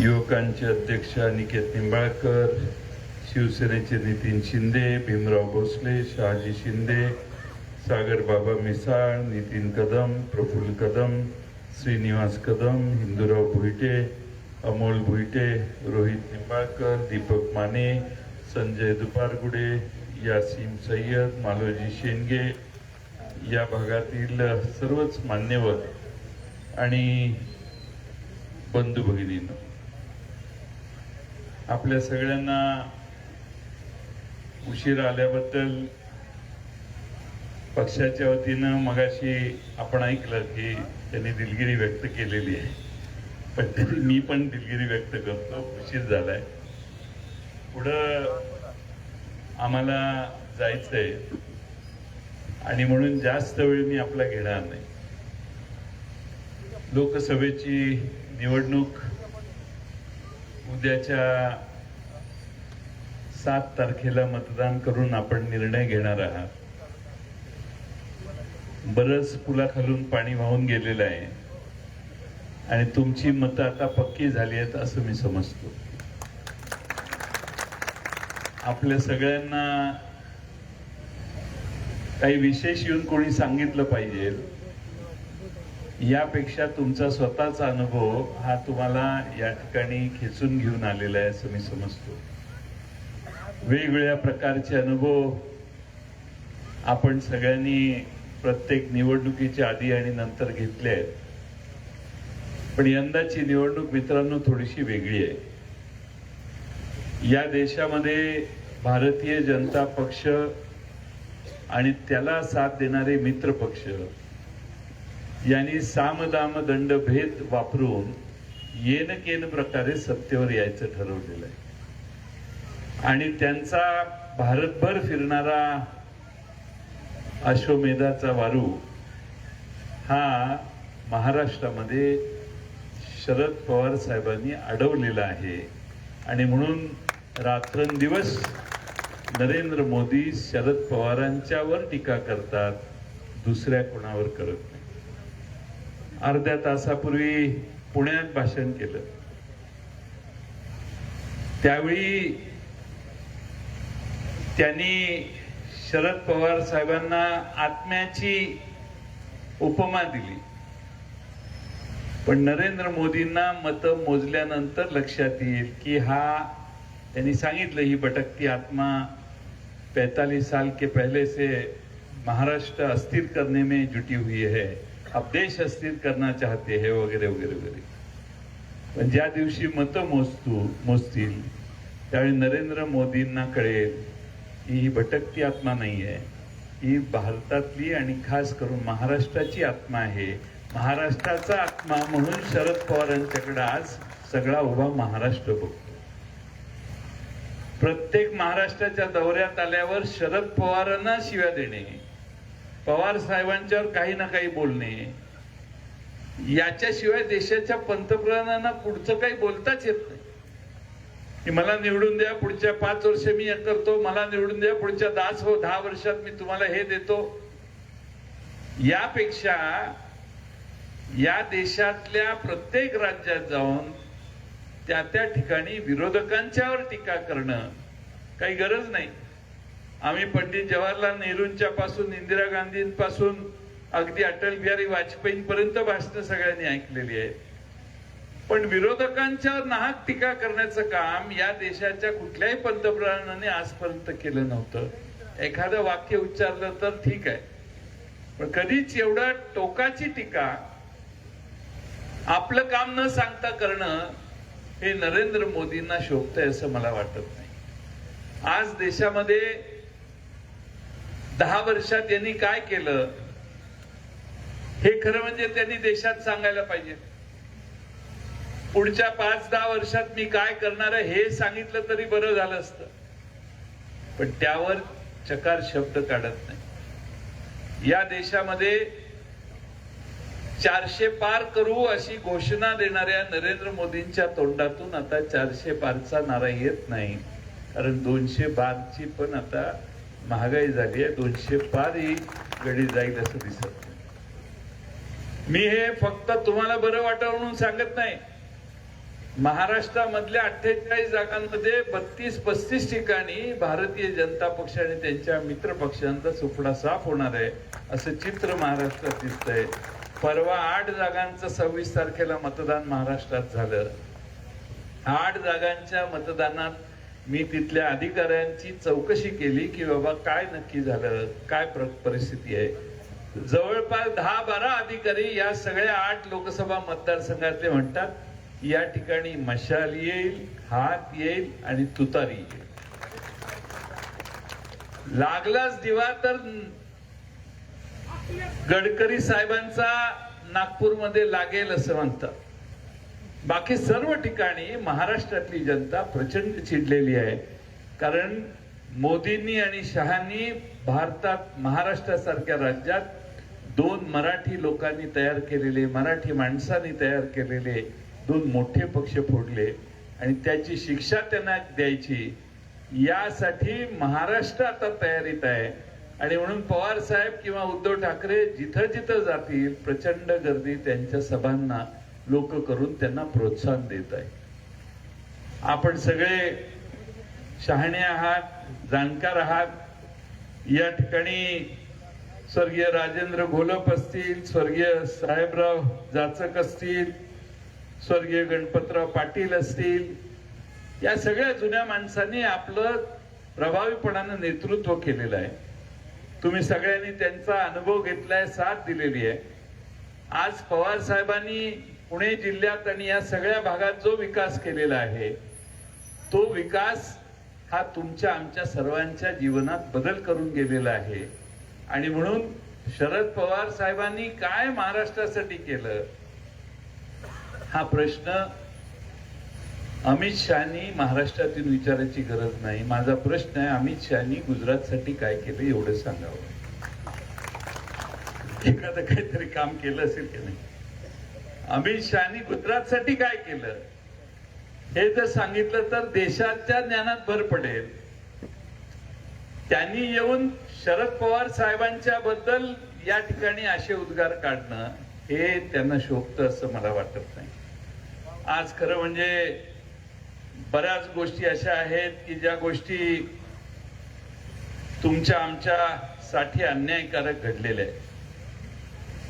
युवकांचे अध्यक्ष अनिकेत निंबाळकर शिवसेनेचे नितीन शिंदे भीमराव भोसले शहाजी शिंदे सागर बाबा मिसाळ नितीन कदम प्रफुल्ल कदम श्रीनिवास कदम हिंदूराव भुईटे अमोल भुईटे रोहित निंबाळकर दीपक माने संजय दुपारगुडे यासीम सय्यद मालोजी शेंडगे. या भागातील सर्वच मान्यवर आणि बंधू भगिनींनो आपल्या सगळ्यांना उशीर आल्याबद्दल पक्षाच्या वतीनं मगाशी आपण ऐकलं की त्यांनी दिलगिरी व्यक्त केलेली आहे. पण त्यांनी मी पण दिलगिरी व्यक्त करतो. उशीर झालाय. पुढं आम्हाला जायचंय. आणि म्हणून जास्त वेळ मी आपला घेणार नाही. लोकसभेची निवडणूक उद्याच्या सात तारखेला मतदान करून आपण निर्णय घेणार आहात. बरंच पुलाखालून पाणी वाहून गेलेलं आहे. आणि तुमची मतं आता पक्की झाली आहेत असं मी समजतो. आपल्या सगळ्यांना काही विशेष येऊन कोणी सांगितलं पाहिजे. यापेक्षा तुमचा स्वतःचा अनुभव हा तुम्हाला या ठिकाणी खेचून घेऊन आलेला आहे असं मी समजतो. वेगवेगळ्या प्रकारचे अनुभव आपण सगळ्यांनी प्रत्येक निवडणुकीच्या आधी आणि नंतर घेतले आहेत. पण यंदाची निवडणूक मित्रांनो थोडीशी वेगळी आहे. या देशामध्ये भारतीय जनता पक्ष आणि त्याला साथ देणारे मित्र पक्ष यांनी सामदाम दंड भेद वापरून येन केन प्रकारे सत्तेवर यायचं ठरवलेलं आहे. आणि त्यांचा भारतभर फिरणारा अश्वमेधाचा वारू हा महाराष्ट्रामध्ये शरद पवार साहेबांनी अडवलेला आहे. आणि म्हणून रात्रंदिवस नरेंद्र मोदी शरद पवारांच्यावर टीका करतात दुसऱ्या कोणावर करत अर्ध्या तासापूर्वी पुण्यात भाषण केलं. त्यावेळी त्यांनी शरद पवार साहेबांना आत्म्याची उपमा दिली. पण नरेंद्र मोदींना मतं मोजल्यानंतर लक्षात येईल की हा त्यांनी सांगितलं ही भटकती आत्मा पैतालीस साल के पहले से महाराष्ट्र अस्थिर करने में जुटी हुई है. आप देश अस्थिर करना चाहते है वगैरे वगैरे वगैरे. पण ज्या दिवशी मतं मोजतू मोजतील त्यावेळी नरेंद्र मोदींना कळेल की ही भटकती आत्मा नाही आहे. ही भारतातली आणि खास करून महाराष्ट्राची आत्मा आहे. महाराष्ट्राचा आत्मा म्हणून शरद पवारांच्याकडे आज सगळा उभा महाराष्ट्र बघतो. प्रत्येक महाराष्ट्राच्या दौऱ्यात आल्यावर शरद पवारांना शिव्या देणे. पवार साहेबांच्यावर काही ना काही बोलणे. याच्याशिवाय देशाच्या पंतप्रधानांना पुढचं काही बोलताच येत नाही. की मला निवडून द्या पुढच्या पाच वर्ष मी हे करतो मला निवडून द्या पुढच्या दहा हो दहा वर्षात मी तुम्हाला हे देतो. यापेक्षा या देशातल्या प्रत्येक राज्यात जाऊन त्या त्या ठिकाणी विरोधकांच्यावर टीका करणं काही गरज नाही. आम्ही पंडित जवाहरलाल नेहरूंच्या पासून इंदिरा गांधींपासून अगदी अटल बिहारी वाजपेयींपर्यंत भाषणं सगळ्यांनी ऐकलेली आहेत पण विरोधकांच्यावर नाहक टीका करण्याचं काम या देशाच्या कुठल्याही पंतप्रधानाने आजपर्यंत केलं नव्हतं. एखादं वाक्य उच्चारलं तर ठीक आहे. पण कधीच एवढा टोकाची टीका आपलं काम न सांगता करणं हे नरेंद्र मोदींना शोभतंय असं मला वाटत नाही. आज देशामध्ये दहा वर्षात यांनी काय केलं? हे खरं म्हणजे त्यांनी देशात सांगायला पाहिजे. पुढच्या पाच दहा वर्षात मी काय करणार हे सांगितलं तरी बरं झालं असतं. पण त्यावर चकार शब्द काढत नाही. या देशामध्ये चारशे पार करू अशी घोषणा देणाऱ्या नरेंद्र मोदींच्या तोंडातून आता चारशे पारचा नारा येत नाही. कारण दोनशे बारची पण आता महागाई झाली आहे दोनशे पार ही गडी जाईल असं दिसत मी हे फक्त तुम्हाला बरं वाटावं म्हणून सांगत नाही. महाराष्ट्रामधल्या अठ्ठेचाळीस जागांमध्ये बत्तीस पस्तीस ठिकाणी भारतीय जनता पक्ष आणि त्यांच्या मित्र पक्षांचा सुपडा साफ होणार आहे असं चित्र महाराष्ट्रात दिसतंय. परवा आठ जागांचं सव्वीस तारखेला मतदान महाराष्ट्रात झालं. आठ जागांच्या मतदानात मी तिथल्या अधिकाऱ्यांची चौकशी केली की बाबा काय नक्की झालं काय परिस्थिती आहे. जवळपास दहा बारा अधिकारी या सगळ्या आठ लोकसभा मतदारसंघातले म्हणतात या ठिकाणी मशाल येईल हात येईल आणि तुतारी येईल. लागलाच दिवा तर गडकरी साहेबांचा नागपूरमध्ये लागेल असं म्हणतात. बाकी सर्व ठिकाणी महाराष्ट्रातली जनता प्रचंड चिडलेली आहे. कारण मोदींनी आणि शहांनी भारतात महाराष्ट्रासारख्या राज्यात दोन मराठी लोकांनी तयार केलेले मराठी माणसांनी तयार केलेले दोन मोठे पक्ष फोडले. आणि त्याची शिक्षा त्यांना द्यायची. यासाठी महाराष्ट्र आता तयारीत आहे. आणि म्हणून पवार साहेब किंवा उद्धव ठाकरे जिथं जिथं जातील प्रचंड गर्दी त्यांच्या सभांना लोक करून त्यांना प्रोत्साहन देत आहे. आपण सगळे शहाणे आहात जाणकार आहात. या ठिकाणी स्वर्गीय राजेंद्र घोलप असतील स्वर्गीय साहेबराव जाचक असतील स्वर्गीय गणपतराव पाटील असतील या सगळ्या जुन्या माणसांनी आपलं प्रभावीपणानं नेतृत्व केलेलं आहे. तुम्ही सगळ्यांनी त्यांचा अनुभव घेतलाय साथ दिलेली आहे. आज पवार साहेबांनी पुणे जिल्ह्यात आणि या सगळ्या भागात जो विकास केलेला आहे तो विकास हा तुमच्या आमच्या सर्वांच्या जीवनात बदल करून गेलेला आहे. आणि म्हणून शरद पवार साहेबांनी काय महाराष्ट्रासाठी केलं? हा प्रश्न अमित शहानी महाराष्ट्रातून विचारायची गरज नाही. माझा प्रश्न आहे अमित शहानी गुजरातसाठी काय केलं एवढं सांगावं? एखादं काहीतरी काम केलं असेल की नाही? अमित शहानी गुजरातसाठी काय केलं? हे जर सांगितलं तर देशाच्या ज्ञानात भर पडेल. त्यांनी येऊन शरद पवार साहेबांच्या बद्दल या ठिकाणी असे उद्गार काढणं हे त्यांना शोभतं असं मला वाटत नाही. आज खरं म्हणजे बऱ्याच गोष्टी अशा आहेत की ज्या गोष्टी तुमच्या आमच्या साठी अन्यायकारक घडलेल्या आहेत.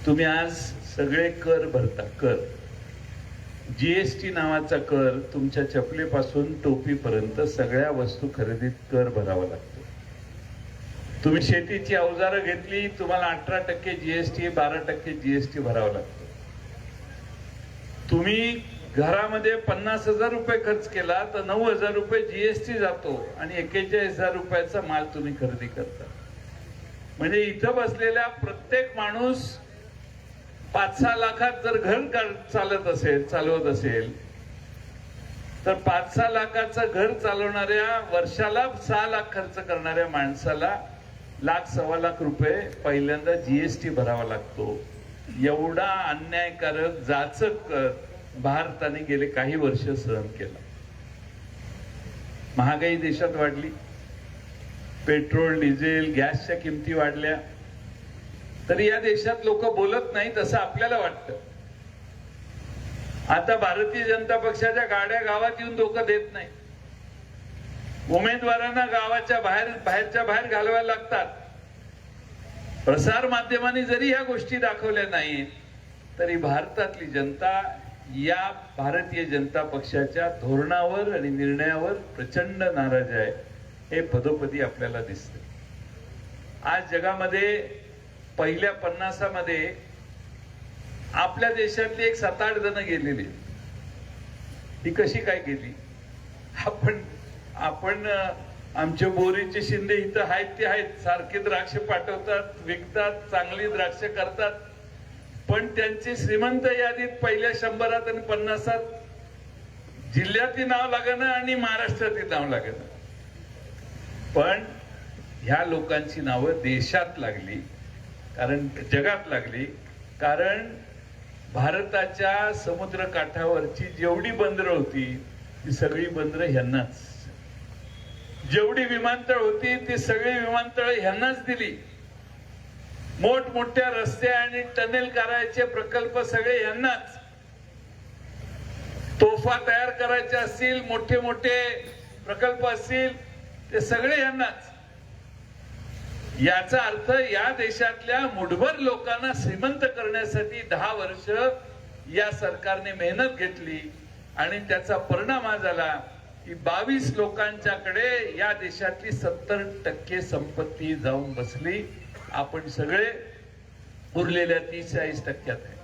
तुम्ही आज सगळे कर भरता कर. जीएसटी नावाचा कर तुमच्या चपलीपासून टोपीपर्यंत सगळ्या वस्तू खरेदीत कर भरावा लागतो. तुम्ही शेतीची अवजारं घेतली तुम्हाला अठरा टक्के जीएसटी बारा टक्के जीएसटी भरावा लागतो. तुम्ही घरामध्ये पन्नास हजार रुपये खर्च केला तर नऊ हजार रुपये जीएसटी जातो आणि एक्केचाळीस हजार रुपयाचा माल तुम्ही खरेदी करता. म्हणजे इथं बसलेल्या प्रत्येक माणूस पाच सहा लाखात जर घर चालत असेल चालवत असेल तर पाच सहा लाखाचं घर चालवणाऱ्या वर्षाला सहा लाख खर्च करणाऱ्या माणसाला लाख सव्वा लाख रुपये पहिल्यांदा जीएसटी भरावा लागतो. एवढा अन्यायकारक जाचक कर भारताने गेले काही वर्ष सहन केला. महागाई देशात वाढली. पेट्रोल डिझेल गॅसच्या किमती वाढल्या. तर या देशात लोक बोलत नाहीत असं आपल्याला वाटतं. आता भारतीय जनता पक्षाच्या गाड्या गावात येऊन लोक देत नाही उमेदवारांना गावाच्या बाहेर बाहेरच्या बाहेर घालवायला लागतात. प्रसार माध्यमांनी जरी ह्या गोष्टी दाखवल्या नाहीत तरी भारतातली जनता या भारतीय जनता पक्षाच्या धोरणावर आणि निर्णयावर प्रचंड नाराज आहे हे पदोपदी आपल्याला दिसते आज जगामध्ये पहिल्या पन्नासामध्ये आपल्या देशातली एक सात आठ जण गेलेली ही कशी काय गेली? आपण आपण आमचे बोरीचे शिंदे इथं आहेत ते आहेत. सारखे द्राक्ष पाठवतात विकतात चांगली द्राक्ष करतात. पण त्यांची श्रीमंत यादीत पहिल्या शंभरात आणि पन्नासात जिल्ह्यातली नाव लागणं आणि महाराष्ट्रातली नाव लागणं. पण ह्या लोकांची नावं देशात लागली. कारण जगात लागली. कारण भारताच्या समुद्र काठावरची जेवढी बंदरं होती ती सगळी बंदरं ह्यांनाच. जेवढी विमानतळ होती ती सगळी विमानतळ ह्यांनाच दिली. मोठमोठ्या रस्ते आणि टनेल करायचे प्रकल्प सगळे ह्यांनाच. तोफा तयार करायचे असतील मोठे मोठे प्रकल्प असतील ते सगळे ह्यांनाच. याचा अर्थ या देशातल्या मुठभर लोकांना श्रीमंत करण्यासाठी दहा वर्ष या सरकारने मेहनत घेतली आणि त्याचा परिणाम हा झाला की बावीस लोकांच्याकडे या देशातली सत्तर टक्के संपत्ती जाऊन बसली. आपण सगळे उरलेल्या तीस चाळीस टक्क्यात आहे.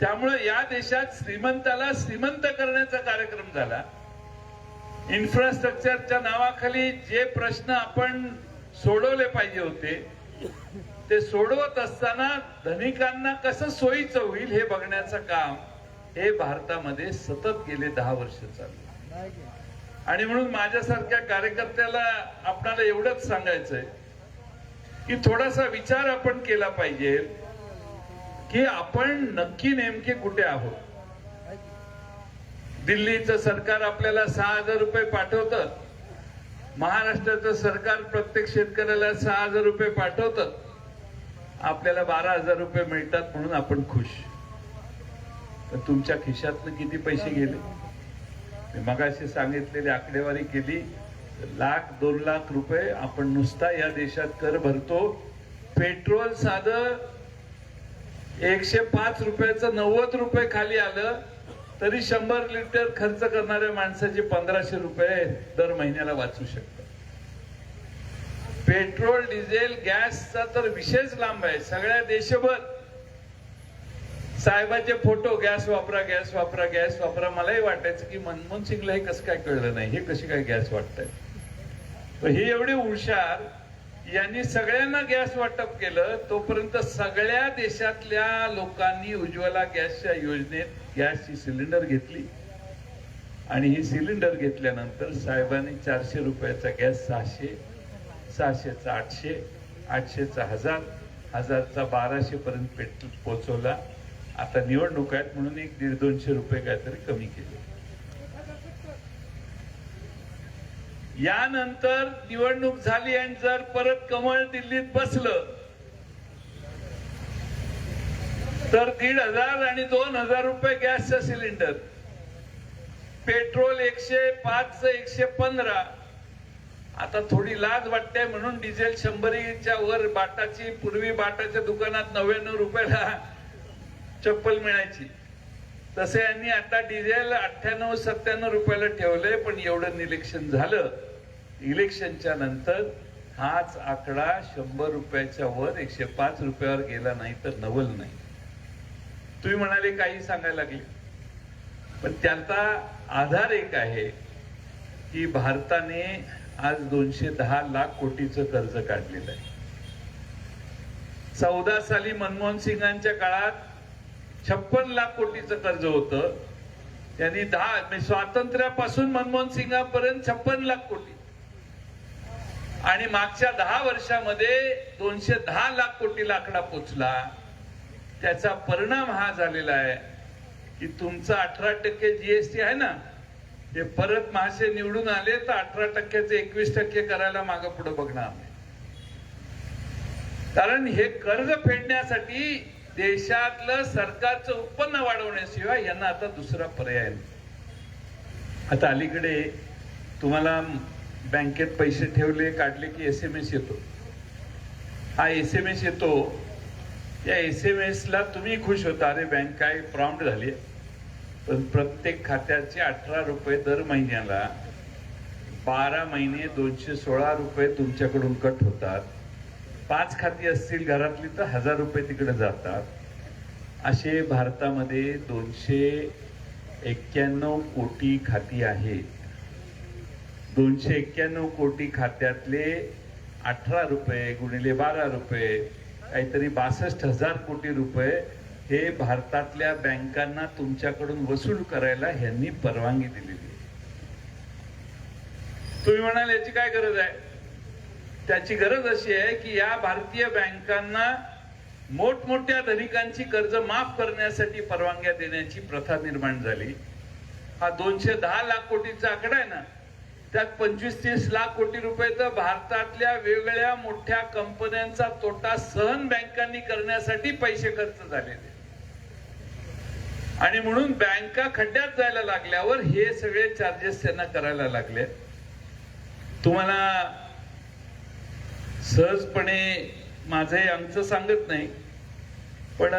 त्यामुळे या देशात श्रीमंताला श्रीमंत करण्याचा कार्यक्रम झाला. इन्फ्रास्ट्रक्चरच्या नावाखाली जे प्रश्न आपण सोडवले पाहिजे होते. ते सोडवत असताना धनिकांना कसं सोयीचं होईल हे बघण्याचं काम हे भारतामध्ये सतत गेले दहा वर्ष चाललं आणि म्हणून माझ्यासारख्या कार्यकर्त्याला आपणाला एवढंच सांगायचंय की थोडासा विचार आपण केला पाहिजे की आपण नक्की नेमके कुठे आहोत. दिल्लीचं सरकार आपल्याला सहा हजार रुपये पाठवतं. महाराष्ट्राचं सरकार प्रत्येक शेतकऱ्याला सहा हजार रुपये पाठवतं. आपल्याला बारा हजार रुपये मिळतात म्हणून आपण खुश. तुमच्या खिशातनं किती पैसे गेले? मी मगाशी सांगितलेली आकडेवारी केली. लाख दोन लाख रुपये आपण नुसता या देशात कर भरतो. पेट्रोल साधं एकशे पाच रुपयाचं नव्वद रुपये खाली आलं. तरी शंभर लिटर खर्च करणाऱ्या माणसाचे पंधराशे रुपये दर महिन्याला वाचू शकतात. पेट्रोल डिझेल गॅसचा तर विशेष लांब आहे. सगळ्या देशभर साहेबाचे फोटो गॅस वापरा गॅस वापरा गॅस वापरा. मलाही वाटायचं की मनमोहन सिंगला हे कसं काय कळलं नाही? हे कशी काय गॅस वाटतंय? ही एवढी हुशार यांनी सगळ्यांना गॅस वाटप केलं तोपर्यंत सगळ्या देशातल्या लोकांनी उज्ज्वला गॅसच्या योजनेत गॅसची सिलेंडर घेतली. आणि ही सिलेंडर घेतल्यानंतर साहेबांनी चारशे रुपयाचा गॅस सहाशे सहाशेचा आठशे आठशेचा हजार हजारचा बाराशे पर्यंत पेट पोहोचवला आता निवडणूक आहेत म्हणून एक दीड दोनशे रुपये काहीतरी कमी केले. यानंतर निवडणूक झाली आणि जर परत कमळ दिल्लीत बसलं तर दीड हजार आणि दोन हजार रुपये गॅसचं सिलेंडर. पेट्रोल एकशे पाच एकशे पंधरा. आता थोडी लाज वाटते म्हणून डिझेल शंभरीच्या वर बाटाची पूर्वी बाटाच्या दुकानात नव्याण्णव रुपयाला चप्पल मिळायची. तसे यांनी आता डिझेल अठ्ठ्याण्णव सत्त्याण्णव रुपयाला ठेवलंय पण एवढं निरीक्षण झालं. इलेक्शनच्या नंतर हाच आकडा शंभर रुपयाच्या वर एकशे पाच रुपयावर गेला नाही तर नवल नाही. तुम्ही म्हणाले काही सांगायला लागले. पण त्याचा आधार एक आहे की भारताने आज दोनशे दहा लाख कोटीचं कर्ज काढलेलं आहे. चौदा साली मनमोहन सिंगांच्या काळात छप्पन लाख कोटीचं कर्ज होतं. त्यांनी दहा म्हणजे स्वातंत्र्यापासून मनमोहन सिंगापर्यंत छप्पन लाख कोटी. आणि मागच्या दहा वर्षामध्ये दोनशे दहा लाख कोटी लाकडा पोचला. त्याचा परिणाम हा झालेला आहे की तुमचा अठरा टक्के जीएसटी आहे ना हे परत महाशय निवडून आले तर अठरा टक्क्याचे एकवीस टक्के करायला माग पुढे बघणार कारण हे कर्ज फेडण्यासाठी देशातलं सरकारचं उत्पन्न वाढवण्याशिवाय यांना आता दुसरा पर्याय नाही. आता अलीकडे तुम्हाला बँकेत पैसे ठेवले काढले की एस एम एस येतो. हा एस एम एस येतो. या एस एम एस ला तुम्ही खुश होता. अरे बँक काय प्रॉम्प्ट झाली. पण प्रत्येक खात्याचे अठरा रुपये दर महिन्याला बारा महिने दोनशे सोळा रुपये तुमच्याकडून कट होतात. पाच खाती असतील घरातली तर हजार रुपये तिकडे जातात. असे भारतामध्ये दोनशे एक्क्याण्णव कोटी खाती आहेत. दोनशे एक्क्याण्णव कोटी खात्यातले अठरा रुपये गुणिले बारा रुपये काहीतरी बासष्ट हजार कोटी रुपये हे भारतातल्या बँकांना तुमच्याकडून वसूल करायला ह्यांनी परवानगी दिलेली आहे. तुम्ही म्हणाल याची काय गरज आहे? त्याची गरज अशी आहे की या भारतीय बँकांना मोठमोठ्या धनिकांची कर्ज माफ करण्यासाठी परवानग्या देण्याची प्रथा निर्माण झाली. हा दोनशे दहा लाख कोटीचा आकडा आहे ना त्यात पंचवीस तीस लाख कोटी रुपये तर भारतातल्या वेगवेगळ्या मोठ्या कंपन्यांचा तोटा सहन बँकांनी करण्यासाठी पैसे खर्च झालेले. आणि म्हणून बँका खड्ड्यात जायला लागल्यावर हे सगळे चार्जेस त्यांना करायला लागले. तुम्हाला सहजपणे माझे आमचं सांगत नाही पण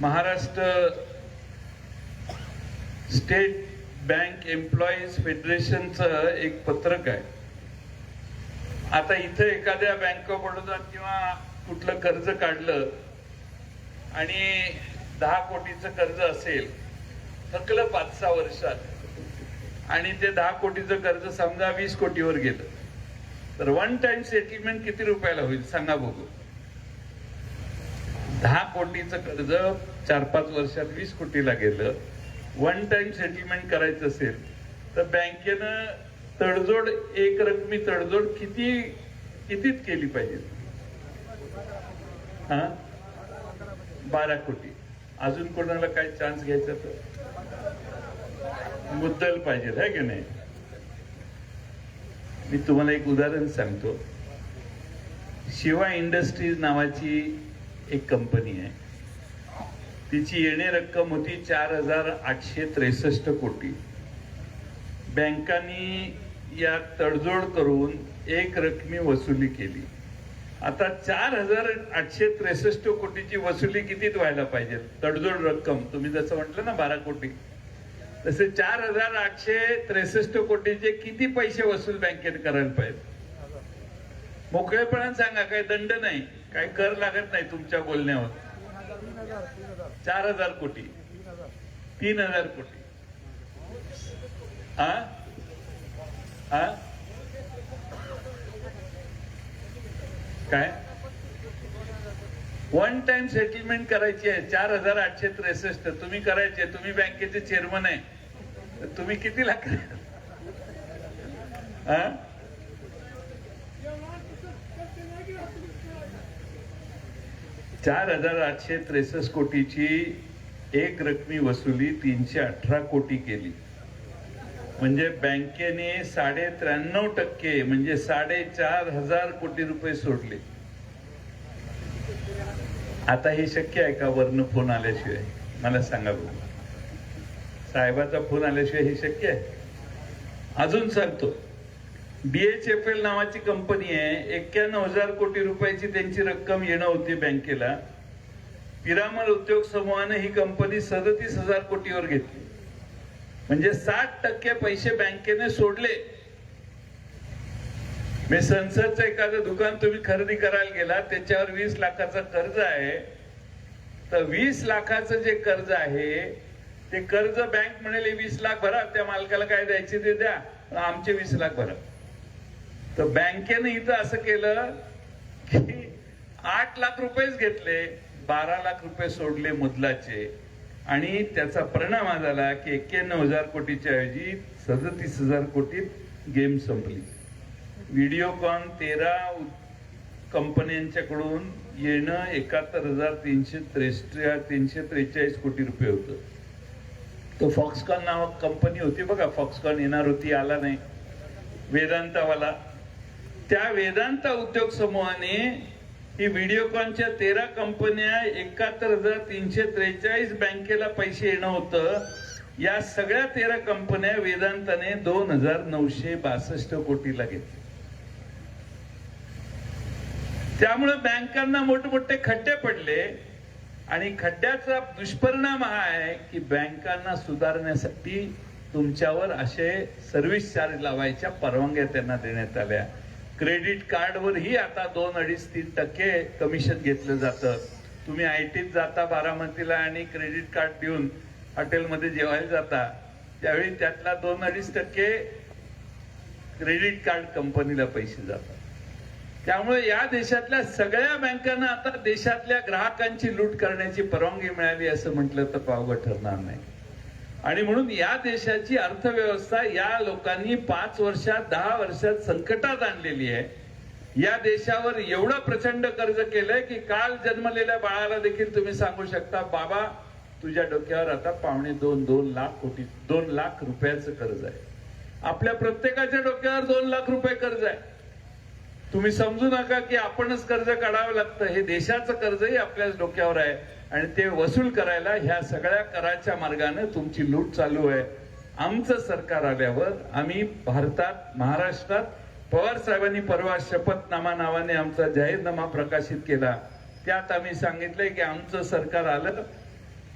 महाराष्ट्र स्टेट बँक एम्प्लॉईज फेडरेशनचं एक पत्रक आहे. आता इथं एखाद्या बँक ऑफ बडोदा किंवा कुठलं कर्ज काढलं आणि दहा कोटीचं कर्ज असेल थकलं पाच सहा वर्षात आणि ते दहा कोटीचं कर्ज समजा वीस कोटीवर गेलं तर वन टाइम सेटलमेंट किती रुपयाला होईल सांगा बघू. दहा कोटीचं कर्ज चार पाच वर्षात वीस कोटीला गेलं वन टाइम सेटलमेंट करायचं असेल तर बँकेनं तडजोड एक रकमी तडजोड किती कितीत केली पाहिजे? हा? बारा कोटी. अजून कोणाला काय चान्स घ्यायचा तर? मुद्दल पाहिजे है की नाही? मी तुम्हाला एक उदाहरण सांगतो. शिवा इंडस्ट्रीज नावाची एक कंपनी आहे. तिची येणे रक्कम होती चार हजार आठशे त्रेसष्ट कोटी. बँकांनी या तडजोड करून एक रकमी वसुली केली. आता चार हजार आठशे त्रेसष्ट कोटीची वसुली कितीत व्हायला पाहिजे? तडजोड रक्कम. तुम्ही जसं म्हटलं ना बारा कोटी. तसे चार हजार आठशे त्रेसष्ट कोटीचे किती पैसे वसूल बँकेत करायला पाहिजे? मोकळेपणाने सांगा काही दंड नाही काही कर लागत नाही तुमच्या बोलण्यावर. चार हजार कोटी. तीन हजार कोटी. हा हा काय? वन टाइम सेटलमेंट करायची आहे. चार हजार आठशे त्रेसष्ट. तुम्ही करायचे तुम्ही बँकेचे चेअरमन आहे. तुम्ही किती लाख चार हजार आठशे त्रेसष्ट कोटीची एक रकमी वसुली तीनशे अठरा कोटी केली. म्हणजे बँकेने साडे त्र्याण्णव टक्के म्हणजे साडेचार हजार कोटी रुपये सोडले. आता हे शक्य आहे का वरनं फोन आल्याशिवाय? मला सांगा बघू साहेबाचा फोन आल्याशिवाय हे शक्य आहे? अजून सांगतो. बीएचएफएल नावाची कंपनी आहे. एक्क्याण्णव हजार कोटी रुपयाची त्यांची रक्कम येणं होती बँकेला. पिरामल उद्योग समूहाने ही कंपनी सदतीस हजार कोटीवर घेतली. म्हणजे साठ टक्के पैसे बँकेने सोडले. मी संसदचं एखादं दुकान तुम्ही खरेदी करायला गेला त्याच्यावर वीस लाखाचं कर्ज आहे. तर वीस लाखाचं जे कर्ज आहे ते कर्ज बँक म्हणाले वीस लाख भरा त्या मालकाला काय द्यायचे ते द्या. आमचे वीस लाख भरा. तर बँकेने इथं असं केलं की आठ लाख रुपयेच घेतले बारा लाख रुपये सोडले मुदलाचे. आणि त्याचा परिणाम हा झाला की एक्क्याण्णव हजार कोटीच्या ऐवजी सदतीस हजार कोटीत गेम संपली. व्हिडिओकॉन तेरा कंपन्यांच्याकडून येणं एकाहत्तर हजार तीनशे त्रेस्ट तीनशे त्रेचाळीस कोटी रुपये होतं. तो फॉक्सकॉन नाव कंपनी होती बघा. फॉक्सकॉन येणार होती आला नाही. वेदांतावाला. त्या वेदांता उद्योग समूहाने ही व्हिडिओकॉनच्या तेरा कंपन्या एकाहत्तर हजार तीनशे त्रेचाळीस बँकेला पैसे येणं होतं. या सगळ्या तेरा कंपन्या वेदांताने दोन हजार नऊशे बासष्ट कोटीला घेतल्या. त्यामुळे बँकांना मोठमोठे खड्डे पडले आणि खड्ड्याचा दुष्परिणाम हा आहे की बँकांना सुधारण्यासाठी तुमच्यावर असे सर्व्हिस चार्ज लावायच्या परवानग्या त्यांना देण्यात आल्या. क्रेडिट कार्डवरही आता दोन अडीच तीन टक्के कमिशन घेतलं जातं. तुम्ही आय टीत जाता बारामतीला आणि क्रेडिट कार्ड देऊन हॉटेलमध्ये जेवायला जाता त्यावेळी त्यातला दोन अडीच टक्के क्रेडिट कार्ड कंपनीला पैसे जातात. त्यामुळे या देशातल्या सगळ्या बँकांना आता देशातल्या ग्राहकांची लूट करण्याची परवानगी मिळाली असं म्हटलं तर पावगं ठरणार नाही. आणि म्हणून या देशाची अर्थव्यवस्था या लोकांनी पाच वर्षात दहा वर्षात संकटात आणलेली आहे. या देशावर एवढं प्रचंड कर्ज केलंय की काल जन्मलेल्या बाळाला देखील तुम्ही सांगू शकता बाबा तुझ्या डोक्यावर आता पावणे दोन दोन लाख कोटी दोन लाख रुपयाचं कर्ज आहे. आपल्या प्रत्येकाच्या डोक्यावर दोन लाख रुपये कर्ज आहे. तुम्ही समजू नका की आपणच कर्ज काढावं लागतं. हे देशाचं कर्जही आपल्याच डोक्यावर आहे. आणि ते वसूल करायला ह्या सगळ्या कराच्या मार्गाने तुमची लूट चालू आहे. आमचं सरकार आल्यावर आम्ही भारतात महाराष्ट्रात पवार साहेबांनी परवा शपथनामा नावाने आमचा जाहीरनामा प्रकाशित केला. त्यात आम्ही सांगितलंय की आमचं सरकार आलं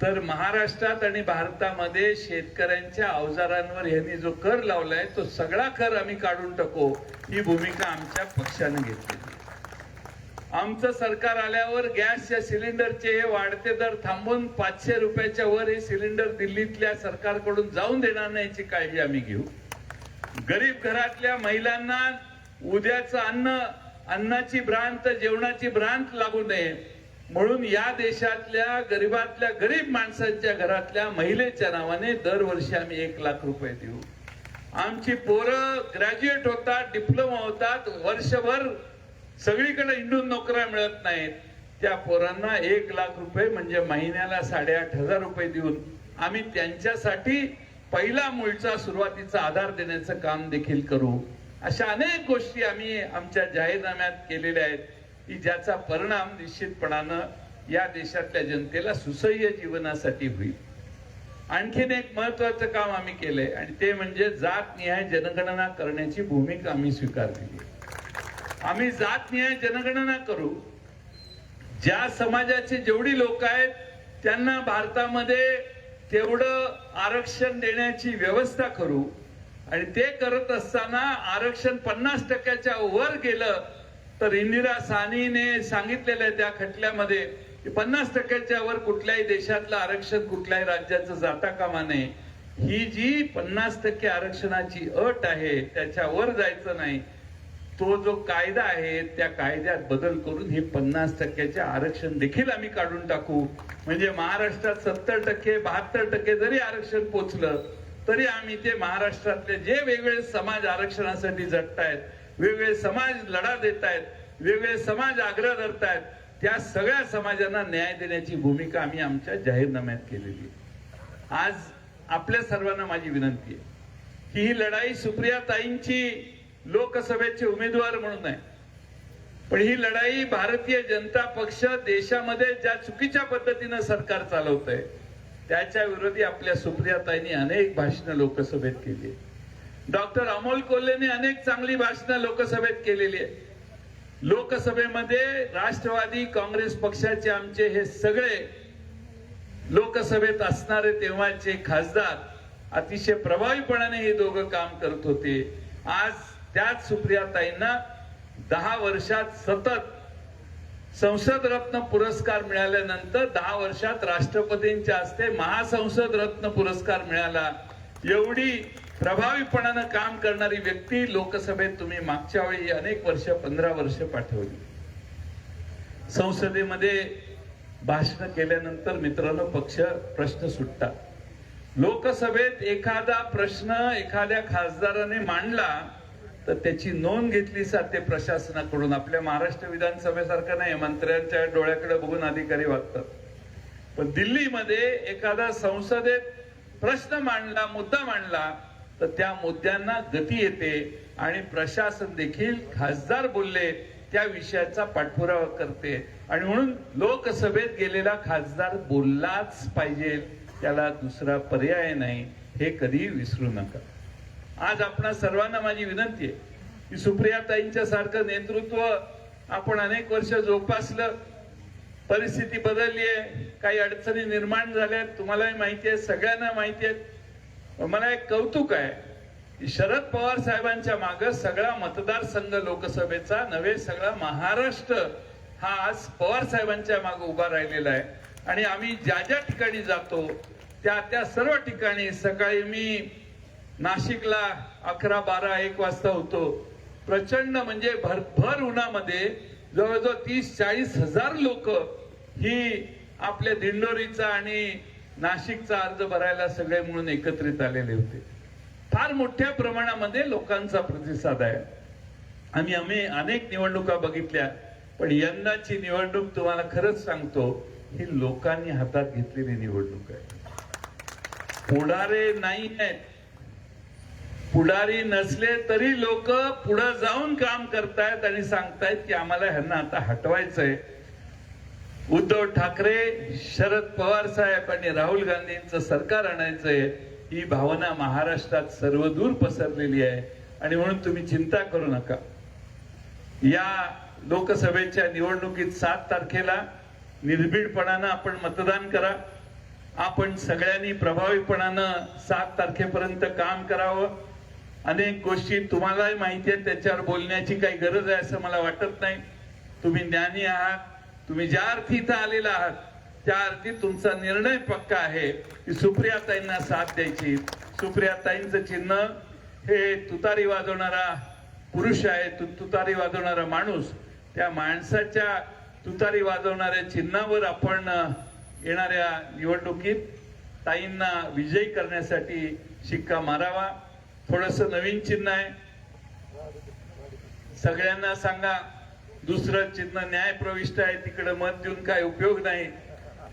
तर महाराष्ट्रात आणि भारतामध्ये शेतकऱ्यांच्या अवजारांवर यांनी जो कर लावलाय तो सगळा कर आम्ही काढून टाकू ही भूमिका आमच्या पक्षानं घेतली आमचं सरकार आल्यावर गॅसच्या सिलेंडरचे हे वाढते दर थांबून पाचशे रुपयाच्या वर हे सिलेंडर दिल्लीतल्या सरकारकडून जाऊन देणार नाही याची काळजी आम्ही घेऊ. गरीब घरातल्या महिलांना उद्याचं अन्न अन्नाची भ्रांत जेवणाची भ्रांत लागू नये. म्हणून या देशातल्या गरीबातल्या गरीब माणसांच्या घरातल्या महिलेच्या नावाने दरवर्षी आम्ही एक लाख रुपये देऊ. आमची पोरं ग्रॅज्युएट होतात डिप्लोमा होतात वर्षभर सगळीकडे हिंडून नोकऱ्या मिळत नाहीत. त्या पोरांना एक लाख रुपये म्हणजे महिन्याला साडेआठ हजार रुपये देऊन आम्ही त्यांच्यासाठी पहिला मूळचा सुरुवातीचा आधार देण्याचं काम देखील करू. अशा अनेक गोष्टी आम्ही आमच्या जाहीरनाम्यात केलेल्या आहेत. की ज्याचा परिणाम निश्चितपणानं या देशातल्या जनतेला सुसह्य जीवनासाठी होईल. आणखीन एक महत्वाचं काम आम्ही केलंय आणि ते म्हणजे जात निहाय जनगणना करण्याची भूमिका आम्ही स्वीकारली आम्ही जात निहाय जनगणना करू. ज्या समाजाचे जेवढी लोक आहेत त्यांना भारतामध्ये तेवढं आरक्षण देण्याची व्यवस्था करू. आणि ते करत असताना आरक्षण पन्नास टक्क्याच्या वर गेलं तर इंदिरा सानीने सांगितलेलं आहे त्या खटल्यामध्ये की पन्नास टक्क्याच्या वर कुठल्याही देशातलं आरक्षण कुठल्याही राज्याचं जाता कामा नये. ही जी पन्नास टक्के आरक्षणाची अट आहे त्याच्यावर जायचं नाही. तो जो कायदा आहे त्या कायद्यात बदल करून हे पन्नास टक्क्याचे आरक्षण देखील आम्ही काढून टाकू. म्हणजे महाराष्ट्रात सत्तर टक्के बहात्तर टक्के जरी आरक्षण पोचलं तरी आम्ही ते महाराष्ट्रातले जे वेगवेगळे समाज आरक्षणासाठी झटतायत वेगवेगळे समाज लढा देत आहेत वेगवेगळे समाज आग्रह धरतायत त्या सगळ्या समाजांना न्याय देण्याची भूमिका आम्ही आमच्या जाहीरनाम्यात केलेली आहे. आज आपल्या सर्वांना माझी विनंती आहे की ही लढाई सुप्रिया ताईंची लोकसभेचे उमेदवार म्हणून आहे. पण ही लढाई भारतीय जनता पक्ष देशामध्ये ज्या चुकीच्या पद्धतीनं सरकार चालवत आहे त्याच्या विरोधी आपल्या सुप्रियाताईंनी अनेक भाषणं लोकसभेत केली डॉक्टर अमोल कोल्हेने अनेक चांगली भाषणं लोकसभेत केलेली आहे लोकसभेमध्ये राष्ट्रवादी काँग्रेस पक्षाचे आमचे हे सगळे लोकसभेत असणारे तेव्हाचे खासदार अतिशय प्रभावीपणाने हे दोघं काम करत होते. आज त्याच सुप्रियाताईंना दहा वर्षात सतत संसद रत्न पुरस्कार मिळाल्यानंतर दहा वर्षात राष्ट्रपतींच्या हस्ते महासंसद रत्न पुरस्कार मिळाला. एवढी प्रभावीपणानं काम करणारी व्यक्ती लोकसभेत तुम्ही मागच्या वेळी अनेक वर्ष पंधरा वर्ष पाठवली. संसदेमध्ये भाषण केल्यानंतर मित्रांनो पक्ष प्रश्न सुटतात लोकसभेत एखादा प्रश्न एखाद्या खासदाराने मांडला तर त्याची नोंद घेतली जाते प्रशासनाकडून. आपल्या महाराष्ट्र विधानसभेसारखं नाही मंत्र्यांच्या डोळ्याकडे बघून अधिकारी वागतात. पण दिल्लीमध्ये एखादा संसदेत प्रश्न मांडला मुद्दा मांडला तर त्या मुद्द्यांना गती येते आणि प्रशासन देखील खासदार बोलले त्या विषयाचा पाठपुरावा करते. आणि म्हणून लोकसभेत गेलेला खासदार बोललाच पाहिजे. त्याला दुसरा पर्याय नाही. हे कधीही विसरू नका. आज आपणा सर्वांना माझी विनंती आहे की सुप्रियाताईंच्या सारखं नेतृत्व आपण अनेक वर्ष जोपासलं. परिस्थिती बदलली आहे. काही अडचणी निर्माण झाल्या तुम्हालाही माहिती आहे. सगळ्यांना माहिती आहे. मला एक कौतुक आहे शरद पवार साहेबांच्या मागे सगळा मतदारसंघ लोकसभेचा नव्हे सगळा महाराष्ट्र हा आज पवार साहेबांच्या मागे उभा राहिलेला आहे. आणि आम्ही ज्या ज्या ठिकाणी जातो त्या त्या सर्व ठिकाणी सकाळी मी नाशिकला अकरा बारा एक वाजता होतो. प्रचंड म्हणजे भरभर उन्हामध्ये जवळजवळ तीस चाळीस हजार लोक ही आपल्या दिंडोरीचा आणि नाशिकचा अर्ज भरायला सगळे म्हणून एकत्रित आलेले होते. फार मोठ्या प्रमाणामध्ये लोकांचा प्रतिसाद आहे. आम्ही आम्ही अनेक निवडणुका बघितल्या पण यंदाची निवडणूक तुम्हाला खरंच सांगतो ही लोकांनी हातात घेतलेली निवडणूक आहे. पुढारे नाही आहेत. पुढारी नसले तरी लोक पुढे जाऊन काम करतायत आणि सांगतायत की आम्हाला ह्यांना आता हटवायचंय. उद्धव ठाकरे शरद पवार साहेब आणि राहुल गांधींचं सरकार आणायचंय ही भावना महाराष्ट्रात सर्वदूर पसरलेली आहे. आणि म्हणून तुम्ही चिंता करू नका. या लोकसभेच्या निवडणुकीत सात तारखेला निर्भीडपणानं आपण मतदान करा. आपण सगळ्यांनी प्रभावीपणानं सात तारखेपर्यंत काम करावं. अनेक गोष्टी तुम्हालाही माहिती आहेत त्याच्यावर बोलण्याची काही गरज आहे असं मला वाटत नाही. तुम्ही ज्ञानी आहात. तुम्ही ज्या अर्थी इथं आलेला आहात त्या अर्थी तुमचा निर्णय पक्का आहे की सुप्रियाताईंना साथ द्यायची. सुप्रियाताईंचं चिन्ह हे तुतारी वाजवणारा पुरुष आहे तु- तुतारी वाजवणारा माणूस. त्या माणसाच्या तुतारी वाजवणाऱ्या चिन्हावर आपण येणाऱ्या निवडणुकीत ताईंना विजयी करण्यासाठी शिक्का मारावा. थोडस नवीन चिन्ह आहे. सगळ्यांना सांगा दुसरं चिन्ह न्याय प्रविष्ट आहे तिकडे मत देऊन काय उपयोग नाही.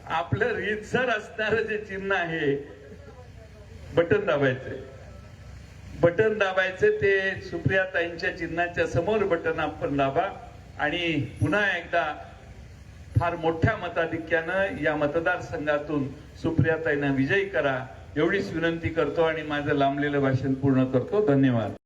आपलं रीतसर असणारं जे चिन्ह आहे बटन दाबायचंय बटन दाबायचे ते सुप्रियाताईंच्या चिन्हाच्या समोर बटन आपण दाबा आणि पुन्हा एकदा फार मोठ्या मताधिक्यानं या मतदारसंघातून सुप्रियाताईंना विजयी करा. एवढीच विनंती करतो आणि माझं लांबलेलं भाषण पूर्ण करतो. धन्यवाद.